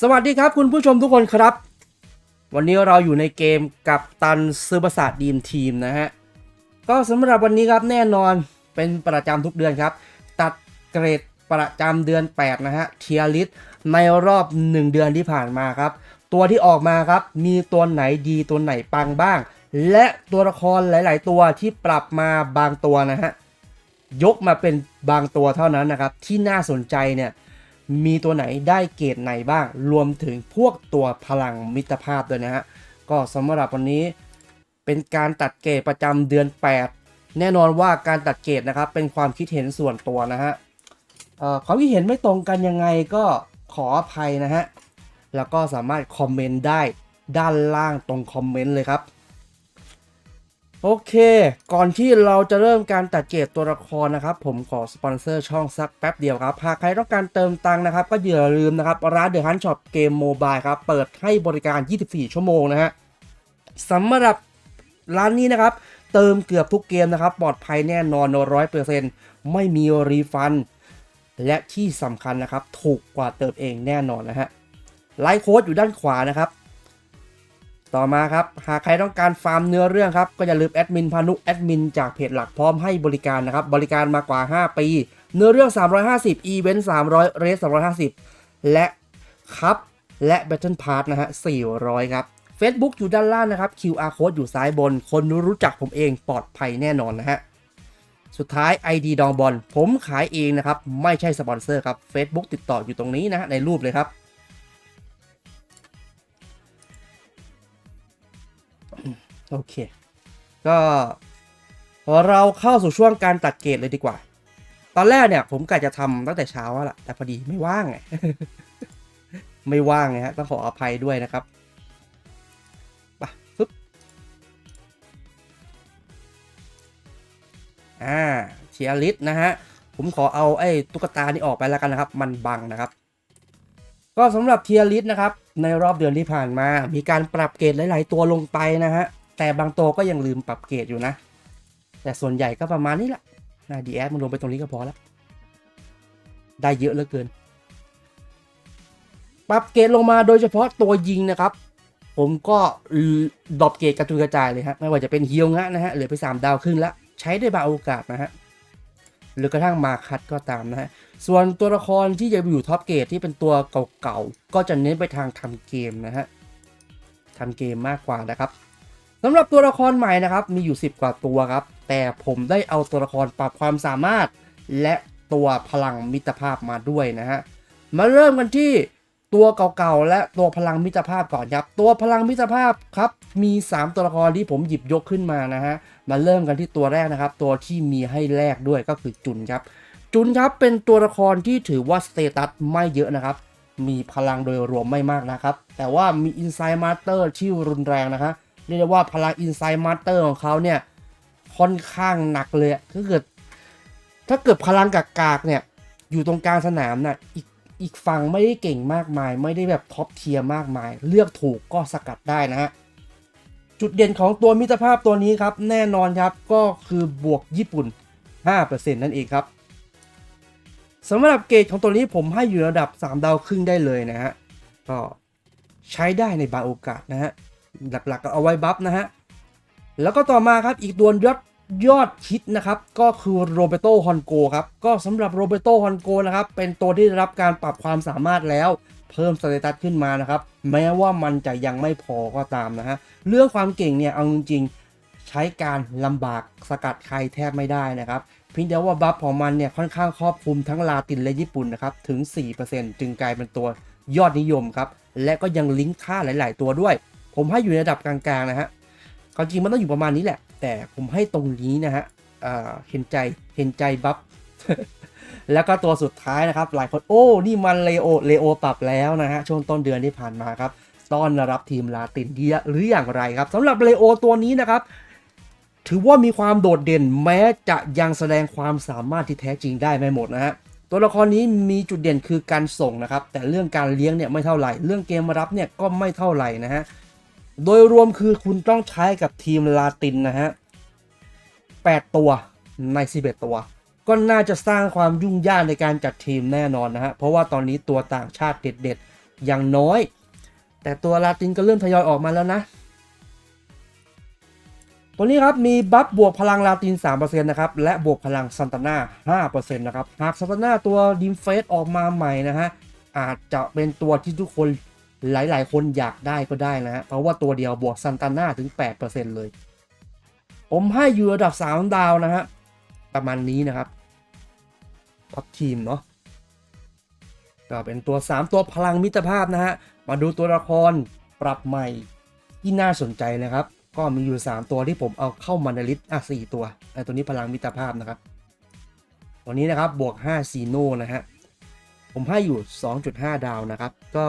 สวัสดีครับคุณผู้ชมทุกคนครับ วันนี้เราอยู่ในเกมกับตันซื้อประสตร์ดีมทีมนะฮะ ก็สำหรับวันนี้ครับแน่นอนเป็นประจำทุกเดือนครับ ตัดเกรดประจำเดือน 8 นะฮะเทียริสในรอบ 1 เดือนที่ผ่านมาครับ ตัวที่ออกมาครับมีตัวไหนดีตัวไหนปังบ้าง และตัวละครหลาย ๆ ตัวที่ปรับมาบางตัวนะฮะยกมาเป็นบางตัวเท่านั้นนะครับ ที่น่าสนใจเนี่ย มีตัวไหนได้เกรดไหนบ้าง รวมถึงพวกตัวพลังมิตรภาพด้วยนะฮะ ก็สำหรับวันนี้เป็นการตัดเกรดประจำเดือน 8 แน่นอนว่าการตัดเกรดนะครับ เป็นความคิดเห็นส่วนตัวนะฮะความคิดเห็นไม่ตรงกันยังไงก็ขออภัยนะฮะ แล้วก็สามารถคอมเมนต์ได้ด้านล่างตรงคอมเมนต์เลยครับ โอเค ก่อนที่เราจะเริ่มการตัดเกรดตัวละครนะครับ ผมขอสปอนเซอร์ช่องสักแป๊บเดียวครับ หากใครต้องการเติมตังค์นะครับ ก็อย่าลืมนะครับ ร้านเดอะฮันช็อปเกมโมบายครับ เปิดให้บริการ 24 ชั่วโมงนะฮะสำหรับร้านนี้นะครับ เติมเกือบทุกเกมนะครับ ปลอดภัยแน่นอนร้อยเปอร์เซ็นต์ไม่มีรีฟัน และที่สำคัญนะครับ ถูกกว่าเติมเองแน่นอนนะฮะไลค์โค้ดอยู่ด้านขวานะครับ ต่อมาครับ หากใครต้องการฟาร์มเนื้อเรื่องครับ ก็อย่าลืมแอดมินพานุแอดมินจากเพจหลักพร้อมให้บริการนะครับ บริการมากว่า 5 ปี เนื้อเรื่อง 350 อีเวนต์ 300 เรส 250 และครับและ Battle Pass นะฮะ 400 ครับ Facebook อยู่ด้านล่างนะครับ QR Code อยู่ซ้ายบน คนรู้จักผมเองปลอดภัยแน่นอนนะฮะ สุดท้าย ID ดองบอลผมขายเองนะครับ ไม่ใช่สปอนเซอร์ครับ Facebook ติดต่ออยู่ตรงนี้นะฮะในรูปเลยครับ โอเค ก็เราเข้าสู่ช่วงการตัดเกรดเลยดีกว่า ตอนแรกเนี่ยผมกะจะทำตั้งแต่เช้าแล้วล่ะ แต่พอดีไม่ว่างไง ไม่ว่างไงฮะต้องขออภัยด้วยนะครับไปฟึบอ่าเชียร์ลิสนะฮะ ผมขอเอาไอ้ตุ๊กตานี่ออกไปแล้วกันนะครับ มันบังนะครับ ก็สำหรับเทียริสนะครับ ในรอบเดือนที่ผ่านมา มีการปรับเกรดหลาย ๆ ตัวลงไปนะฮะ แต่บางตัวก็ยังลืมปรับเกรดอยู่นะ แต่ส่วนใหญ่ก็ประมาณนี้แหละนะดีแอดมันลงไปตรงนี้ก็พอแล้ว ได้เยอะเหลือเกิน ปรับเกรดลงมาโดยเฉพาะตัวยิงนะครับ ผมก็ดรอปเกรดกระจุยกระจายเลยฮะ ไม่ว่าจะเป็นเฮียวงะนะฮะเหลือไป 3 ดาวครึ่งละ ใช้ได้บางโอกาสนะฮะหรือกระทั่งมาคัดก็ตามนะฮะ ส่วนตัวละครที่จะอยู่ท็อปเกรดที่เป็นตัวเก่าๆ ก็จะเน้นไปทางทำเกมนะฮะทำเกมมากกว่านะครับ สำหรับตัวละครใหม่นะครับมีอยู่ 10 กว่าตัวครับ แต่ผมได้เอาตัวละครปรับความสามารถ และตัวพลังมิตรภาพมาด้วยนะฮะมาเริ่มกันที่ตัวเก่าๆและตัวพลังมิตรภาพก่อนครับ ตัวพลังมิตรภาพครับมี 3 ตัวละครที่ผมหยิบยกขึ้นมานะฮะมาเริ่มกันที่ตัวแรกนะครับ ตัวที่มีให้แลกด้วยก็คือจุนครับ จุนครับเป็นตัวละครที่ถือว่าสเตตัสไม่เยอะนะครับมีพลังโดยรวมไม่มากนะครับ แต่ว่ามีอินไซ e ์มาสเตอร์ที่รุนแรงนะครับ เรียกได้ว่าพลังอินไซ e ์มาสเตอร์ของเขาเนี่ย ค่อนข้างหนักเลยถ้าเกิด ถ้าเกิดพลังกากๆเนี่ย อยู่ตรงกลางสนามน่ะอีกอีกฝั่งไม่ได้เก่งมากมาย ไม่ได้แบบท็อปเทียร์มากมาย เลือกถูกก็สกัดได้นะฮะจุดเด่นของตัวมิตรภาพตัวนี้ครับ แน่นอนครับก็คือบวกญี่ปุ่น 5%นั่นเองครับสำหรับเกรดของตัวนี้ผมให้อยู่ระดับ 3 ดาวครึ่งได้เลยนะฮะก็ใช้ได้ในบางโอกาสนะฮะ หลักๆก็เอาไว้บัฟนะฮะ แล้วก็ต่อมาครับอีกตัวยอดยอดฮิตนะครับ ก็คือโรเบโตฮอนโกครับ ก็สำหรับโรเบโตฮอนโกนะครับ เป็นตัวที่ได้รับการปรับความสามารถแล้วเพิ่มสเตตัสขึ้นมานะครับ แม้ว่ามันจะยังไม่พอก็ตามนะฮะ เรื่องความเก่งเนี่ย เอาจริงๆใช้การลำบากสกัดใครแทบไม่ได้นะครับพียงแต่ว่าบัฟของมันเนี่ยค่อนข้างครอบคลุมทั้งลาตินและญี่ปุ่นนะครับ ถึง 4%จึงกลายเป็นตัวยอดนิยมครับ และก็ยังลิงก์ค่าหลาย ๆ ตัวด้วย ผมให้อยู่ในระดับกลางๆนะฮะความจริงมันต้องอยู่ประมาณนี้แหละ แต่ผมให้ตรงนี้นะฮะเห็นใจเห็นใจบัฟแล้วก็ตัวสุดท้ายนะครับ หลายคนโอ้ นี่มันเลโอเลโอปรับแล้วนะฮะ ช่วงต้นเดือนที่ผ่านมาครับ ต้อนรับทีมลาตินดีหรืออย่างไรครับสำหรับเลโอตัวนี้นะครับ ถือว่ามีความโดดเด่นแม้จะยังแสดงความสามารถที่แท้จริงได้ไม่หมดนะฮะตัวละครนี้มีจุดเด่นคือการส่งนะครับ แต่เรื่องการเลี้ยงเนี่ยไม่เท่าไหร่ เรื่องเกมรับเนี่ยก็ไม่เท่าไหร่นะฮะ โดยรวมคือคุณต้องใช้กับทีมลาตินนะฮะ 8 ตัวใน 11 ตัว ก็น่าจะสร้างความยุ่งยากในการจัดทีมแน่นอนนะฮะ เพราะว่าตอนนี้ตัวต่างชาติเด็ดๆ อยังน้อย แต่ตัวลาตินก็เริ่มทยอยออกมาแล้วนะ ตัวนี้ครับมีบัฟบวกพลังลาติน 3%นะครับ และบวกพลังซันตาน่า5%นะครับ หากซันตาน่าตัวดิมเฟสออกมาใหม่นะฮะ อาจจะเป็นตัวที่ทุกคน หลาย ๆ คนอยากได้ก็ได้นะฮะ เพราะว่าตัวเดียวบวกซันตาน่าถึง 8%เลย ผมให้อยู่ระดับ 3 ดาวนะฮะ ประมาณนี้นะครับท็อปทีมเนาะก็เป็นตัว 3 ตัวพลังมิตรภาพนะฮะ มาดูตัวละครปรับใหม่ที่น่าสนใจนะครับ ก็มีอยู่ 3 ตัวที่ผมเอาเข้ามาในลิสต์อะ4ตัวไอ้ตัวนี้พลังมิตรภาพนะครับ ตัวนี้นะครับบวก5ซีโนนะฮะผมให้อยู่ 2.5 ดาวนะครับ ก็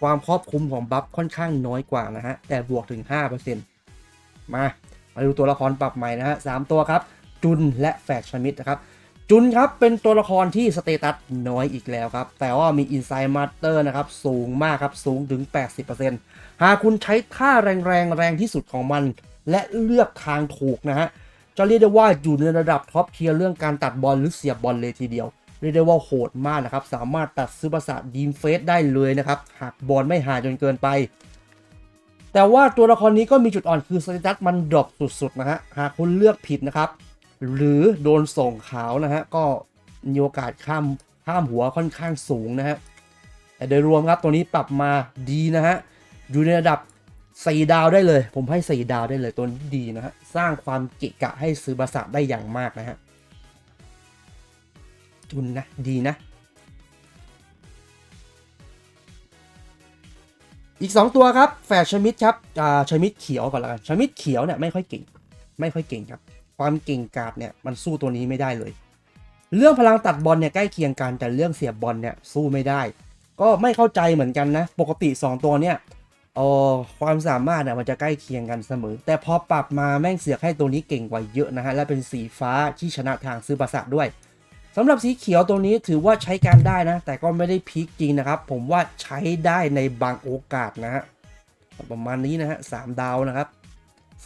ความครอบคลุมของบัฟค่อนข้างน้อยกว่านะฮะ แต่บวกถึง 5%มา มาดูตัวละครปรับใหม่นะฮะสามตัวครับ จุนและแฟกชมิดนะครับ จุนครับเป็นตัวละครที่สเตตัสน้อยอีกแล้วครับ แต่ว่ามีอินไซ e ์มาสเตอร์นะครับ สูงมากครับ สูงถึง 80%หากคุณใช้ท่าแรงแรงแรงที่สุดของมัน และเลือกทางถูกนะฮะ จะเรียกได้ว่าอยู่ในระดับท็อปเทียร์เรื่องการตัดบอลหรือเสียบบอลเลยทีเดียว เรียกได้ว่าโหดมากนะครับ สามารถตัดซื้อประสาทดีมเฟสได้เลยนะครับ หากบอลไม่หาจนเกินไป แต่ว่าตัวละครนี้ก็มีจุดอ่อนคือสเตตัสมันดรอปสุดๆนะฮะ หากคุณเลือกผิดนะครับ หรือโดนส่งขาวนะฮะ ก็มีโอกาสข้ามข้ามหัวค่อนข้างสูงนะฮะ แต่โดยรวมครับตัวนี้ปรับมาดีนะฮะ อยู่ในระดับ4ดาวได้เลย ผมให้4ดาวได้เลยตัวนี้ดีนะฮะ สร้างความเกะกะให้ซื้อบาสะได้อย่างมากนะฮะ จุนนะ ดีนะ อีก 2 ตัวครับแฝดชมิดครับอ่าชมิดเขียวก่อนละกันชมิดเขียวเนี่ยไม่ค่อยเก่ง ไม่ค่อยเก่งครับ ความเก่งกาจเนี่ยมันสู้ตัวนี้ไม่ได้เลย เรื่องพลังตัดบอลเนี่ยใกล้เคียงกันแต่เรื่องเสียบบอลเนี่ยสู้ไม่ได้ ก็ไม่เข้าใจเหมือนกันนะ ปกติ 2 ตัวเนี่ยเออความสามารถเนี่ยมันจะใกล้เคียงกันเสมอ แต่พอปรับมาแม่งเสียกให้ตัวนี้เก่งกว่าเยอะนะฮะ และเป็นสีฟ้าที่ชนะทางซื้อประสาทด้วย สำหรับสีเขียวตัวนี้ถือว่าใช้การได้นะ แต่ก็ไม่ได้พีคจริงนะครับ ผมว่าใช้ได้ในบางโอกาสนะฮะประมาณนี้นะฮะสามดาวนะครับ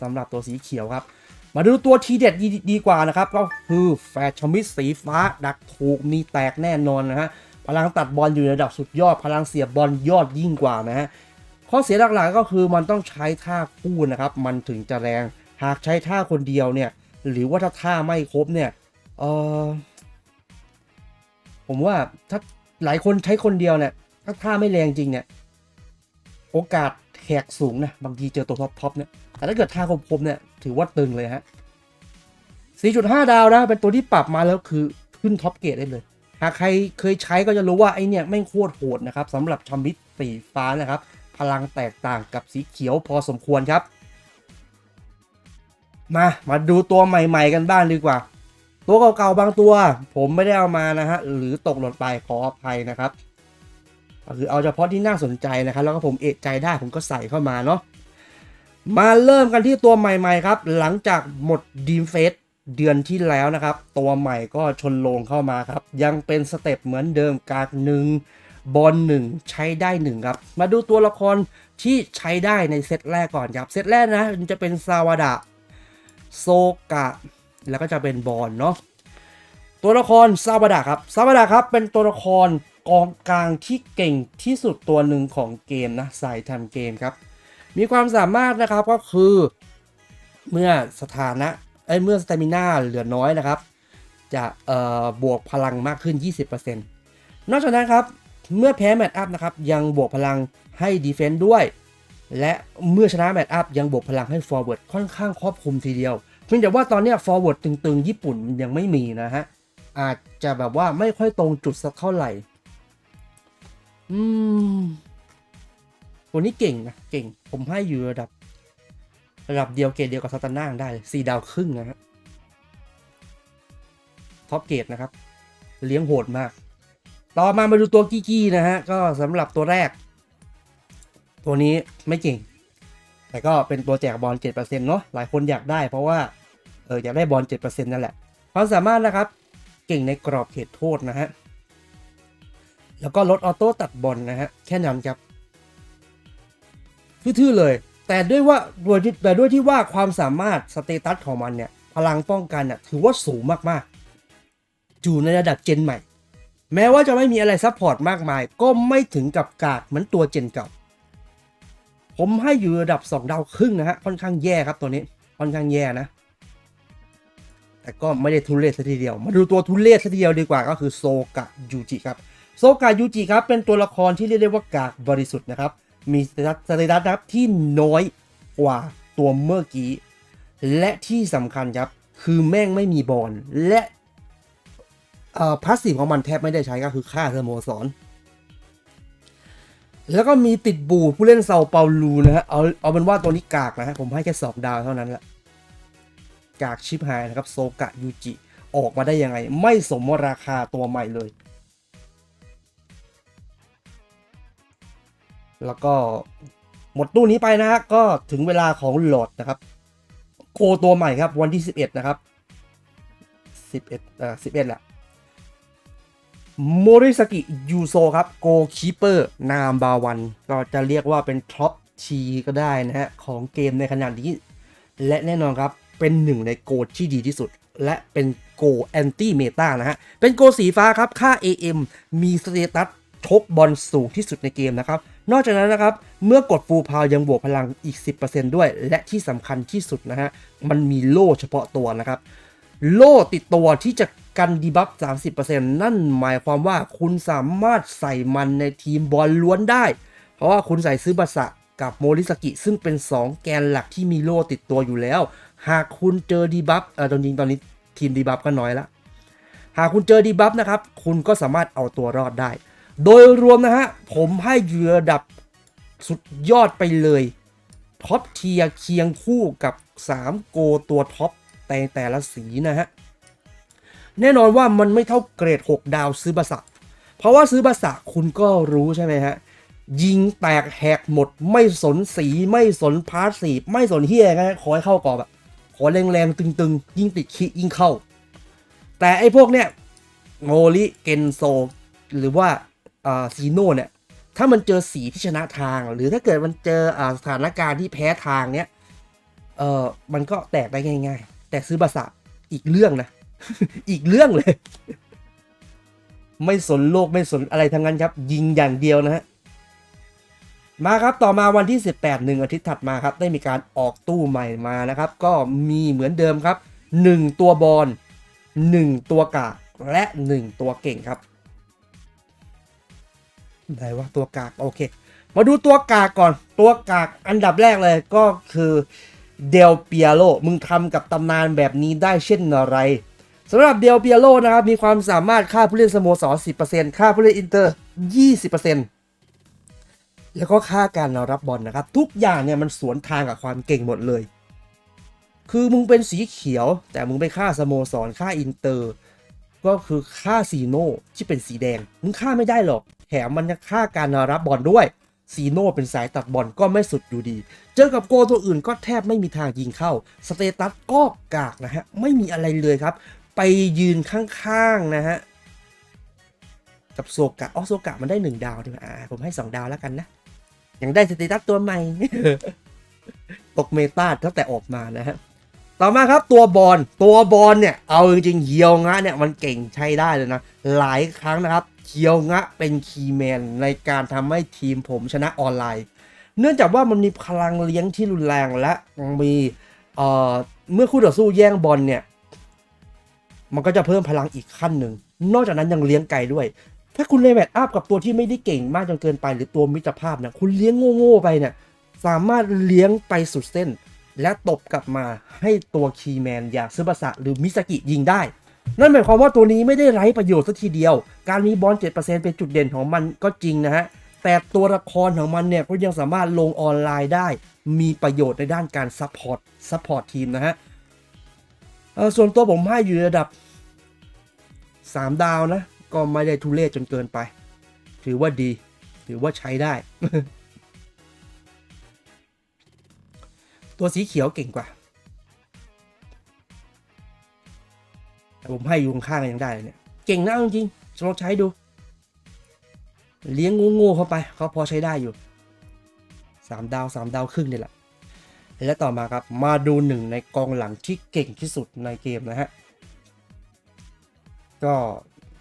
สำหรับตัวสีเขียวครับ มาดูตัวทีเด็ดดีดีกว่านะครับ ก็คือแฟชมิดสีฟ้า ดักถูกมีแตกแน่นอนนะฮะพลังตัดบอลอยู่ในระดับสุดยอด พลังเสียบบอลยอดยิ่งกว่านะฮะข้อเสียหลักๆก็คือมันต้องใช้ท่าคู่นะครับ มันถึงจะแรงหากใช้ท่าคนเดียวเนี่ย หรือว่าถ้าท่าไม่ครบเนี่ยเออ ผมว่าถ้าหลายคนใช้คนเดียวเนี่ยถ้าท่าไม่แรงจริงเนี่ย โอกาสแหกสูงนะ บางทีเจอตัวท็อปท็อปเนี่ย แต่ถ้าเกิดท่าคมๆเนี่ย ถือว่าตึงเลยฮะ 4.5 ดาวนะ เป็นตัวที่ปรับมาแล้วคือขึ้นท็อปเกรดได้เลย หากใครเคยใช้ก็จะรู้ว่า ไอเนี่ย ไม่โคตรโหดนะครับสำหรับชอมบิสสีฟ้านะครับ พลังแตกต่างกับสีเขียวพอสมควรครับ มา มาดูตัวใหม่ ๆ กันบ้างดีกว่า ตัวเก่าๆบางตัว ผมไม่ได้เอามานะฮะหรือตกหล่นไปขออภัยนะครับก็คือเอาเฉพาะที่น่าสนใจนะครับ แล้วก็ผมเอะใจได้ผมก็ใส่เข้ามาเนาะมาเริ่มกันที่ตัวใหม่ๆครับ หลังจากหมดดีมเฟสเดือนที่แล้วนะครับ ตัวใหม่ก็ชนลงเข้ามาครับ ยังเป็นสเต็ปเหมือนเดิมกากหนึ่งบอลหนึ่งใช้ได้หนึ่งครับ มาดูตัวละครที่ใช้ได้ในเซตแรกก่อนครับ เซตแรกนะจะเป็นซาวดะโซกะ แล้วก็จะเป็นบอลเนาะตัวละครซาบดาครับซาบดาครับเป็นตัวละครกองกลางที่เก่งที่สุดตัวหนึ่งของเกมนะสายทำเกมครับ มีความสามารถนะครับก็คือเมื่อสถานะไอ้ยเมื่อสเตมิน่าเหลือน้อยนะครับ จะเอ่อบวกพลังมากขึ้น 20%นอกจากนั้นครับเมื่อแพ้แมตช์อัพนะครับยังบวกพลังให้ดีเฟนต์ด้วย และเมื่อชนะแมตช์อัพยังบวกพลังให้ฟอร์เวิร์ดค่อนข้างครอบคลุมทีเดียว เพียงแต่ว่าตอนนี้ย forward ตึงๆ ญี่ปุ่นมันยังไม่มีนะฮะ อาจจะแบบว่าไม่ค่อยตรงจุดสักเท่าไหร่ อืมตัวนี้เก่งนะ เก่ง ผมให้อยู่ระดับ ระดับเดียวเกรดเดียวกับซาตาน่าได้เลยสี่ดาวครึ่งนะฮะ ท็อปเกรดนะครับ เลี้ยงโหดมาก ต่อมามาดูตัวกี้กี้นะฮะ ก็สำหรับตัวแรก ตัวนี้ไม่เก่ง แต่ก็เป็นตัวแจกบอล7%เนาะหลายคนอยากได้เพราะว่าเอออยากได้บอล7%นั่นแหละความสามารถนะครับ เก่งในกรอบเขตโทษนะฮะแล้วก็ลดออโต้ตัดบอลนะฮะแค่นั้นครับทื่อๆเลย แต่ด้วยว่าด้วยแต่ด้วยที่ว่าความสามารถสเตตัสของมันเนี่ยพลังป้องกันเนี่ยถือว่าสูงมากๆอยู่ในระดับเจนใหม่ แม้ว่าจะไม่มีอะไรซัพพอร์ตมากมาย ก็ไม่ถึงกับกากเหมือนตัวเจนเก่า ผมให้อยู่ระดับ 2 ดาวครึ่งนะฮะค่อนข้างแย่ครับตัวนี้ค่อนข้างแย่นะ แต่ก็ไม่ได้ทุเรศซะทีเดียว มาดูตัวทุเรศซะทีเดียวดีกว่าก็คือโซกะยูจิครับโซกะยูจิครับเป็นตัวละครที่เรียกได้ว่ากากบริสุทธิ์นะครับมีสเตตัสสเตตัสนะครับที่น้อยกว่าตัวเมื่อกี้ และที่สำคัญครับคือแม่งไม่มีบอลและพาสซีฟของมันแทบไม่ได้ใช้ก็คือค่าสโมสร แล้วก็มีติดบูผู้เล่นเซาเปาลูนะฮะ เอาเอาเป็นว่าตัวนี้กากนะฮะ ผมให้แค่สองดาวเท่านั้นละกากชิปหายนะครับ โซกะยูจิ ออกมาได้ยังไง ไม่สมราคาตัวใหม่เลย แล้วก็หมดตู้นี้ไปนะฮะ ก็ถึงเวลาของโหลดนะครับ โคตัวใหม่ครับวันที่ 11 นะครับ 11เอ่อ11แหละ โมริสกิยูโซครับโกคีเปอร์นามบาวัน ก็จะเรียกว่าเป็นท็อปทีก็ได้นะฮะ ของเกมในขนาดนี้ และแน่นอนครับ เป็นหนึ่งในโกที่ดีที่สุด และเป็นโกแอนตี้เมตานะฮะ เป็นโกสีฟ้าครับ ค่า AM มีสเตตัสชกบอลสูงที่สุดในเกมนะครับ นอกจากนั้นนะครับ เมื่อกดฟูลพาวยังบวกพลังอีก 10%ด้วย และที่สำคัญที่สุดนะฮะ มันมีโล่เฉพาะตัวนะครับ โล่ติดตัวที่จะกันดีบัฟ 30%นั่นหมายความว่าคุณสามารถใส่มันในทีมบอลล้วนได้ เพราะว่าคุณใส่ซื้อบัสะกับโมริสกิ ซึ่งเป็น 2 แกนหลักที่มีโล่ติดตัวอยู่แล้ว หากคุณเจอดีบัฟเออตอนจริงตอนนี้ทีมดีบัฟก็น้อยละ หากคุณเจอดีบัฟนะครับ คุณก็สามารถเอาตัวรอดได้ โดยรวมนะฮะ ผมให้อยู่ระดับสุดยอดไปเลยท็อปเทียเคียงคู่กับ 3 โกตัวท็อป แต่แต่ละสีนะฮะ แน่นอนว่ามันไม่เท่าเกรด 6 ดาวซื้อบาสะเพราะว่าซื้อบาสะคุณก็รู้ใช่ไหมฮะ ยิงแตกแหกหมด ไม่สนสีไม่สนพาร์ตสีไม่สนเฮียนะขอให้เข้ากรอบอะขอแรงๆตึงๆ ยิ่งติดคิยิ่งเข้า แต่ไอ้พวกเนี้ยโมริเกนโซ หรือว่าซีโน่เนี่ยถ้ามันเจอสีที่ชนะทาง หรือถ้าเกิดมันเจออสถานการณ์ที่แพ้ทางเนี้ยเออมันก็แตกได้ง่าย ๆ แต่ซื้อบาสะอีกเรื่องนะ อีกเรื่องเลย ไม่สนโลกไม่สนอะไรทั้งนั้นครับ ยิงอย่างเดียวนะฮะมาครับต่อมาวันที่ 18หนึ่งอาทิตย์ถัดมาครับ ได้มีการออกตู้ใหม่มานะครับ ก็มีเหมือนเดิมครับ 1 ตัวบอล1ตัวกากและ 1 ตัวเก่งครับไหนว่าตัวกากโอเค มาดูตัวกากก่อนตัวกากอันดับแรกเลยก็คือ เดลเปียโลมึงทำกับตำนานแบบนี้ได้เช่นอะไรสำหรับเดลเปียโลนะครับ มีความสามารถค่าผู้เล่นสโมสร 10%ค่าผู้เล่นอินเตอร์ 20%แล้วก็ค่าการรับบอลนะครับ ทุกอย่างเนี่ยมันสวนทางกับความเก่งหมดเลย คือมึงเป็นสีเขียว แต่มึงไปค่าสโมสรค่าอินเตอร์ ก็คือค่าซีโน่ที่เป็นสีแดง มึงค่าไม่ได้หรอก แถมมันจะค่าการรับบอลด้วย ซีโน่เป็นสายตัดบอลก็ไม่สุดอยู่ดี เจอกับโกตัวอื่นก็แทบไม่มีทางยิงเข้า สเตตัสก็กากนะฮะ ไม่มีอะไรเลยครับ ไปยืนข้างๆนะฮะ กับโซกะอ๋อโซกะมันได้หนึ่งดาวด้วยอ่าผมให้สองดาวแล้วกันนะ ยังได้สเตตัสตัวใหม่ ตกเมตาตั้งแต่ออกมานะฮะ ต่อมาครับตัวบอลตัวบอลเนี่ย เอาจริงๆเฮียวงะเนี่ยมันเก่งใช้ได้เลยนะ หลายครั้งนะครับ เฮียวงะเป็นคีย์แมนในการทำให้ทีมผมชนะออนไลน์ เนื่องจากว่ามันมีพลังเลี้ยงที่รุนแรงและมีเอ่อเมื่อคู่ต่อสู้แย่งบอลเนี่ย มันก็จะเพิ่มพลังอีกขั้นหนึ่ง นอกจากนั้นยังเลี้ยงไกลด้วย ถ้าคุณเลแมทอัพกับตัวที่ไม่ได้เก่งมากจนเกินไป หรือตัวมิตรภาพเนะคุณเลี้ยงโง่ๆไปเนี่ยสามารถเลี้ยงไปสุดเส้น และตบกลับมาให้ตัวคีย์แมนอย่างซึบาสะหรือมิสกิยิงได้ นั่นหมายความว่าตัวนี้ไม่ได้ไร้ประโยชน์สักทีเดียว การมีบอล 7%เป็นจุดเด่นของมันก็จริงนะฮะ แต่ตัวละครของมันเนี่ยก็ยังสามารถลงออนไลน์ได้ มีประโยชน์ในด้านการซัพพอร์ต ซัพพอร์ตทีมนะฮะส่วนตัวผมให้อยู่ระดับ 3 ดาวนะ ก็ไม่ได้ทุเรศจนเกินไป ถือว่าดี ถือว่าใช้ได้ ตัวสีเขียวเก่งกว่า ผมให้อยู่ข้างๆยังได้เลยเนี่ย เก่งนะจริงๆลองใช้ดู เลี้ยงงูๆเข้าไปเขาพอใช้ได้อยู่สามดาวสามดาวครึ่งนี่แหละ และต่อมาครับมาดูหนึ่งในกองหลังที่เก่งที่สุดในเกมนะฮะ ก็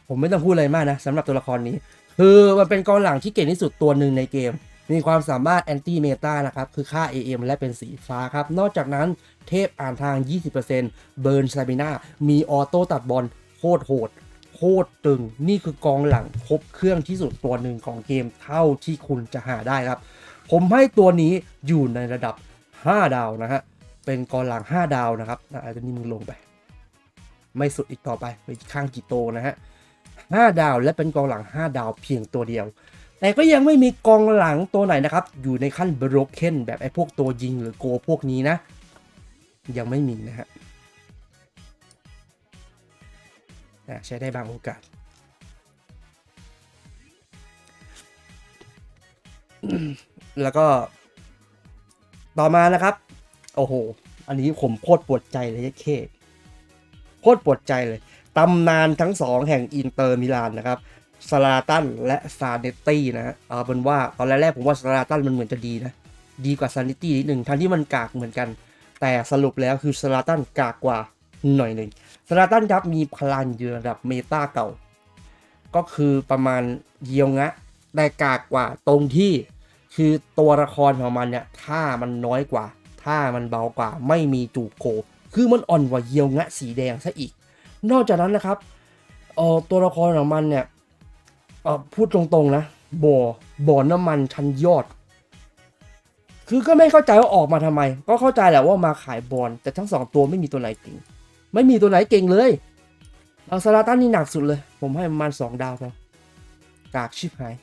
ผมไม่ต้องพูดอะไรมากนะสำหรับตัวละครนี้ คือมันเป็นกองหลังที่เก่งที่สุดตัวหนึ่งในเกม มีความสามารถแอนตี้เมตานะครับ คือค่า AM และเป็นสีฟ้าครับ นอกจากนั้นเทพอ่านทาง 20%เบิร์นส a มิน่ามีออโต้ตัดบอลโคตรโหด โคตรตึง นี่คือกองหลังครบเครื่องที่สุดตัวหนึ่งของเกมเท่าที่คุณจะหาได้ครับ ผมให้ตัวนี้อยู่ในระดับ 5 ดาวนะฮะ เป็นกองหลัง 5 ดาวนะครับอ่าจจะนี่มึงลงไป ไม่สุดอีกต่อไปไปข้างจิโตนะฮะ5ดาวและเป็นกองหลัง 5 ดาวเพียงตัวเดียว แต่ก็ยังไม่มีกองหลังตัวไหนนะครับ อยู่ในขั้นบล็อกเคนแบบไอ้พวกตัวยิงหรือโกพวกนี้นะ ยังไม่มีนะฮะอะใช้ได้บางโอกาสแล้วก็ต่อมานะครับ โอ้โห อันนี้ผมโคตรปวดใจเลยเคโคตรปวดใจเลย ตำนานทั้งสองแห่งอินเตอร์มิลานนะครับ สลาตันและซาเนตตี้นะ เอาเป็นว่าตอนแรกๆผมว่าสลาตันมันเหมือนจะดีนะ ดีกว่าซาเนตตี้นิดหนึ่งทั้งที่มันกากเหมือนกัน แต่สรุปแล้วคือสลาตันกากกว่าหน่อยหนึ่งสลาตันครับมีพลังอยู่ระดับเมตาเก่า ก็คือประมาณเยียวงะแต่กากกว่าตรงที่คือตัวละครของมันเนี่ยท่ามันน้อยกว่าท่ามันเบากว่าไม่มีจูโก คือมันอ่อนกว่าเยียวงะสีแดงซะอีก นอกจากนั้นนะครับเออตัวละครของมันเนี่ย เออพูดตรงๆนะบ่อบ่อน้ำมันชั้นยอด คือก็ไม่เข้าใจว่าออกมาทำไม ก็เข้าใจแหละว่ามาขายบอลแต่ทั้งสองตัวไม่มีตัวไหนเก่ง ไม่มีตัวไหนเก่งเลยเอาซาลาตันนี่หนักสุดเลย ผมให้ประมาณสองดาวพอกากชิบหาย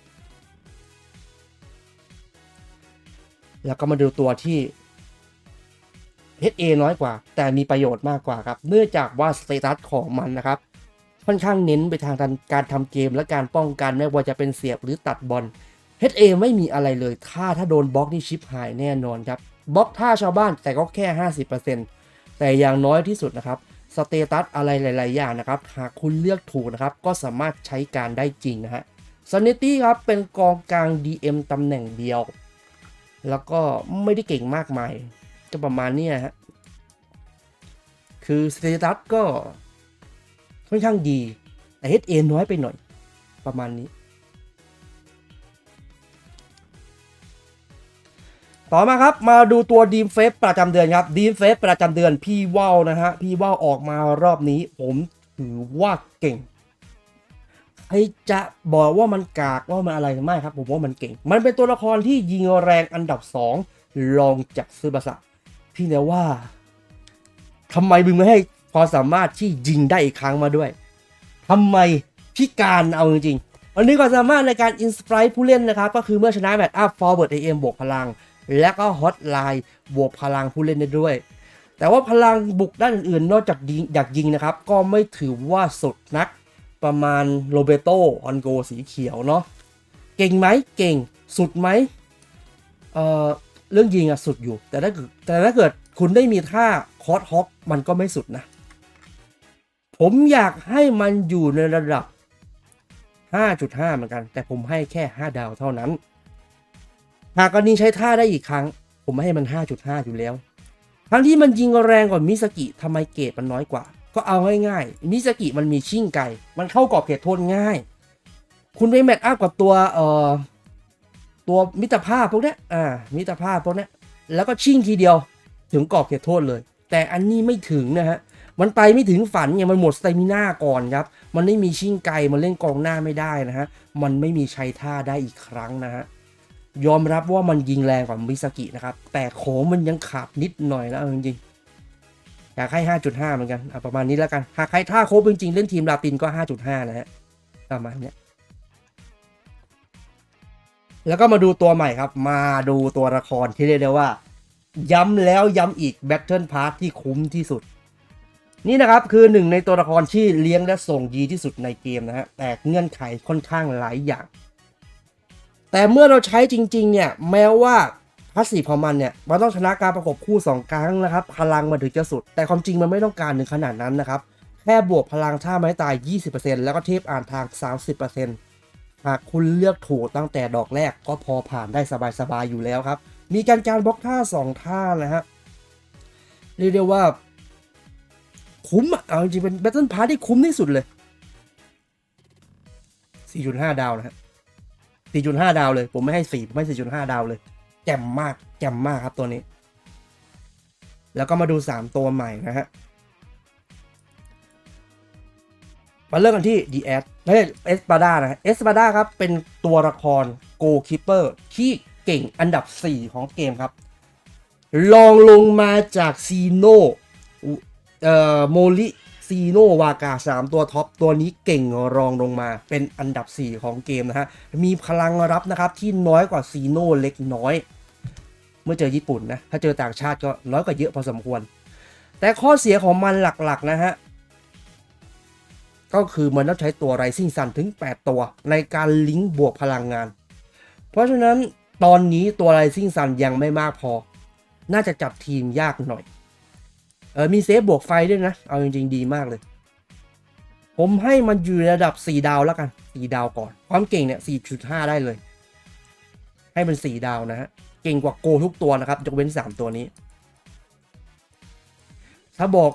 แล้วก็มาดูตัวที่ HA น้อยกว่า แต่มีประโยชน์มากกว่าครับ เนื่องจากว่าสเตตัสของมันนะครับ ค่อนข้างเน้นไปทางการทำเกมและการป้องกันไม่ว่าจะเป็นเสียบหรือตัดบอล HA ไม่มีอะไรเลยถ้าถ้าโดนบล็อกนี่ชิปหายแน่นอนครับบล็อกท่าชาวบ้านแต่ก็แค่ 50%แต่อย่างน้อยที่สุดนะครับสเตตัสอะไรหลาย ๆ อย่างนะครับ หากคุณเลือกถูกนะครับ ก็สามารถใช้การได้จริงนะฮะซันนิตี้ครับ เป็นกองกลาง DM ตำแหน่งเดียว แล้วก็ไม่ได้เก่งมากมายจะประมาณนี้ฮะ คือสเตตัสก็ ค่อนข้างดี แต่ HA น้อยไปหน่อย ประมาณนี้ ต่อมาครับ มาดูตัวดีมเฟสประจำเดือนครับดีมเฟสประจำเดือนพี่ว่าวนะฮะ พี่ว่าวออกมารอบนี้ ผมถือว่าเก่งใครจะบอกว่ามันกากว่ามันอะไรไม่ครับ ผมว่ามันเก่ง มันเป็นตัวละครที่ยิงแรงอันดับ 2 รองจากซึบาสะพี่แต่ว่าทำไมมึงไม่ให้ ความสามารถที่ยิงได้อีกครั้งมาด้วยทำไมพิการเอาจริงๆวันนี้ความสามารถในการอินสปายผู้เล่นนะครับ ก็คือเมื่อชนะแมตช์อัพฟอร์เวิร์ดเอ็มบวกพลัง และก็ฮอตไลน์บวกพลังผู้เล่นได้ด้วย แต่ว่าพลังบุกด้านอื่นๆ นอกจากยิงอยากยิงนะครับ ก็ไม่ถือว่าสุดนักประมาณโรเบโตออนโกสีเขียวเนาะเก่งไหมเก่งสุดไหมเอ่อเรื่องยิงอะสุดอยู่ แต่ถ้าเกิดแต่ถ้าเกิดคุณได้มีท่าคอร์สฮอกมันก็ไม่สุดนะ ผมอยากให้มันอยู่ในระดับ 5.5 เหมือนกัน แต่ผมให้แค่ 5 ดาวเท่านั้น หากกรณีใช้ท่าได้อีกครั้ง ผมให้มัน 5.5 อยู่แล้ว ทั้งที่มันยิงแรงกว่ามิสกิทำไมเกรดมันน้อยกว่า ก็เอาง่ายๆมิสกิมันมีชิ่งไก่ มันเข้ากรอบเขตโทษง่าย คุณไปแมทอัพกับตัวเอ่อตัวมิตรภาพพวกนี้อ่า มิตรภาพพวกนี้แล้วก็ชิ่งทีเดียวถึงกรอบเขตโทษเลย แต่อันนี้ไม่ถึงนะฮะ มันไปไม่ถึงฝันไงมันหมดสเตมิน่าก่อนครับ มันไม่มีชิ่งไกลมันเล่นกองหน้าไม่ได้นะฮะ มันไม่มีใช้ท่าได้อีกครั้งนะฮะ ยอมรับว่ามันยิงแรงกว่ามิสกินะครับ แต่ของมันยังขาดนิดหน่อยนะจริงๆอยากให้ 5.5 เหมือนกันเอาประมาณนี้แล้วกัน หากใครท่าโคบจริงๆ เล่นทีมลาตินก็ 5.5 นะฮะประมาณเนี้ยแล้วก็มาดูตัวใหม่ครับ มาดูตัวละครที่เรียกได้ว่า ย้ำแล้วย้ำอีก Battle Pass ที่คุ้มที่สุด นี่นะครับคือหนึ่งในตัวละครที่เลี้ยงและส่งดีที่สุดในเกมนะฮะแต่เงื่อนไขค่อนข้างหลายอย่าง แต่เมื่อเราใช้จริงๆเนี่ยแม้ว่าพาสซีฟของมันเนี่ยมันต้องชนะการประกบคู่ 2 ครั้งนะครับ พลังมันถึงจะสุด แต่ความจริงมันไม่ต้องการถึงขนาดนั้นนะครับ แค่บวกพลังท่าไม้ตาย 20%แล้วก็เทปอ่านทาง 30%หากคุณเลือกถูกตั้งแต่ดอกแรกก็พอผ่านได้สบายๆอยู่แล้วครับ มีการการบล็อกท่า 2 ท่านะฮะเรียกได้ว่า คุ้มอะเอาจริงเป็น Battle Pass ที่คุ้มที่สุดเลย 4.5 ดาวนะฮะ 4.5 ดาวเลย ผมไม่ให้ 4 ผมให้ 4.5 ดาวเลย แจ่มมาก แจ่มมากครับตัวนี้ แล้วก็มาดู 3 ตัวใหม่นะฮะ มาเริ่มกันที่ d ีแอสไม่ใช่เอสปาดานะเอสปาดาครับ เป็นตัวละครโกคิปเปอร์ที่เก่งอันดับ 4 ของเกมครับลองลงมาจากซีโน เอ่อโมลิซีโนวากา 3 ตัวท็อป ตัวนี้เก่งรองลงมาเป็นอันดับ 4 ของเกมนะฮะ มีพลังรับนะครับที่น้อยกว่าซีโนเล็กน้อย เมื่อเจอญี่ปุ่นนะ ถ้าเจอต่างชาติก็น้อยกว่าเยอะพอสมควร แต่ข้อเสียของมันหลักๆนะฮะ ก็คือมันต้องใช้ตัว Rising Sun ถึง 8 ตัว ในการลิงก์บวกพลังงาน เพราะฉะนั้นตอนนี้ตัว Rising Sun ยังไม่มากพอ น่าจะจับทีมยากหน่อย เออมีเซฟบวกไฟด้วยนะ เอาจริงๆดีมากเลย ผมให้มันอยู่ระดับ 4 ดาวแล้วกัน 4 ดาวก่อน ความเก่งเนี่ย 4.5 ได้เลย ให้มัน 4 ดาวนะฮะ เก่งกว่าโกทุกตัวนะครับยกเว้น 3 ตัวนี้ ถ้าบอก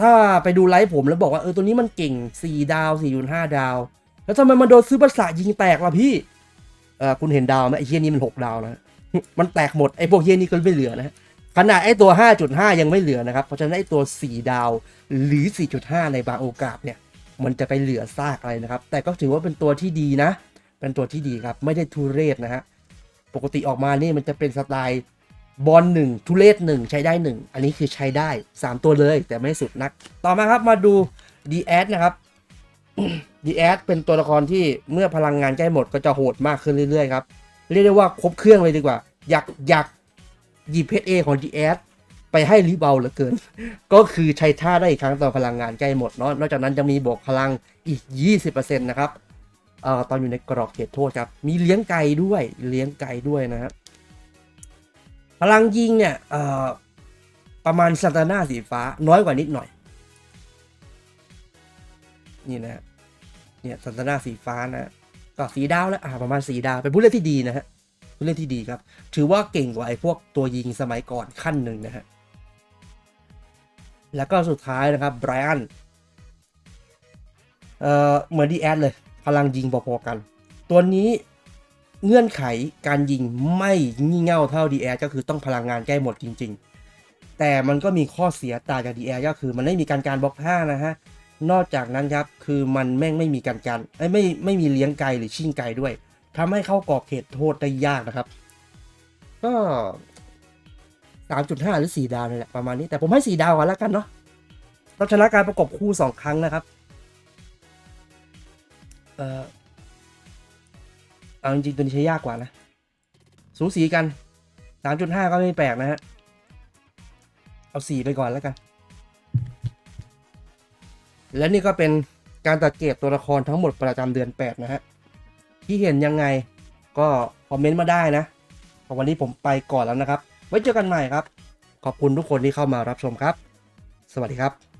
ถ้าไปดูไลฟ์ผมแล้วบอกว่าเออตัวนี้มันเก่ง 4 ดาว 4.5 ดาว แล้วทำไมมันโดนซื้อภาษายิงแตกล่ะพี่เออคุณเห็นดาวไหมไอ้เฮียนี่มัน 6 ดาวนะมันแตกหมดไอ้พวกเฮียนี่ก็ไม่เหลือนะฮะ ขนาดไอ้ตัว 5.5 ยังไม่เหลือนะครับ เพราะฉะนั้นไอ้ตัว 4 ดาวหรือ 4.5 ในบางโอกาสเนี่ย มันจะไปเหลือซากอะไรนะครับ แต่ก็ถือว่าเป็นตัวที่ดีนะ เป็นตัวที่ดีครับ ไม่ได้ทุเรศนะฮะ ปกติออกมานี่มันจะเป็นสไตล์บอลหนึ่งทุเรศหนึ่งใช้ได้หนึ่งอันนี้คือใช้ได้ 3 ตัวเลยแต่ไม่สุดนัก ต่อมาครับมาดู d แอดนะครับ d แอดเป็นตัวละครที่เมื่อพลังงานใกล้หมดก็จะโหดมากขึ้นเรื่อยๆครับ เรียกได้ว่าครบเครื่องเลยดีกว่า อยากอยาก หยิบเพชรเอของ d แอดไปให้รีเบาเหลือเกิน ก็คือใช้ท่าได้อีกครั้งตอนพลังงานใกล้หมดเนาะนอกจากนั้นจะมีบวกพลังอีก 20%นะครับเอ่อตอนอยู่ในกรอบเขตโทษครับ มีเลี้ยงไก่ด้วยเลี้ยงไก่ด้วยนะฮะพลังยิงเนี่ยเอ่อประมาณซานตาน่าสีฟ้าน้อยกว่านิดหน่อย นี่นะเนี่ยซานตาน่าสีฟ้านะก็สีดาวแล้วอ่าประมาณสีดาวเป็นผู้เล่นที่ดีนะฮะ เล่นที่ดีครับ ถือว่าเก่งกว่าไอ้พวกตัวยิงสมัยก่อนขั้นหนึ่งนะฮะ แล้วก็สุดท้ายนะครับไบรอันเอ่อเหมือนดีแอดเลย พลังยิงพอๆกัน ตัวนี้เงื่อนไขการยิงไม่งี่เง่าเท่าดีแอดก็คือต้องพลังงานใกล้หมดจริง ๆ แต่มันก็มีข้อเสียต่างจากดีแอดก็คือมันไม่มีการการบล็อกท่านะฮะนอกจากนั้นครับ คือมันแม่งไม่มีการการไม่ไม่มีเลี้ยงไกลหรือชิ่งไกลด้วย ทำให้เข้ากรอบเขตโทษได้ยากนะครับ ก็3.5หรือ4ดาวนี่แหละประมาณนี้แต่ผมให้4ดาวก่อนแล้วกันเนาะเราชนะการประกบคู่2ครั้งนะครับ เออเอาจริงๆตัวนี้ใช้ยากกว่านะ สูสีกัน3.5ก็ไม่แปลกนะฮะ เอา4ไปก่อนแล้วกัน และนี่ก็เป็นการตัดเกรดตัวละครทั้งหมดประจำเดือน8นะฮะ ที่เห็นยังไงก็คอมเมนต์มาได้นะของวันนี้ผมไปก่อนแล้วนะครับ ไว้เจอกันใหม่ครับ ขอบคุณทุกคนที่เข้ามารับชมครับ สวัสดีครับ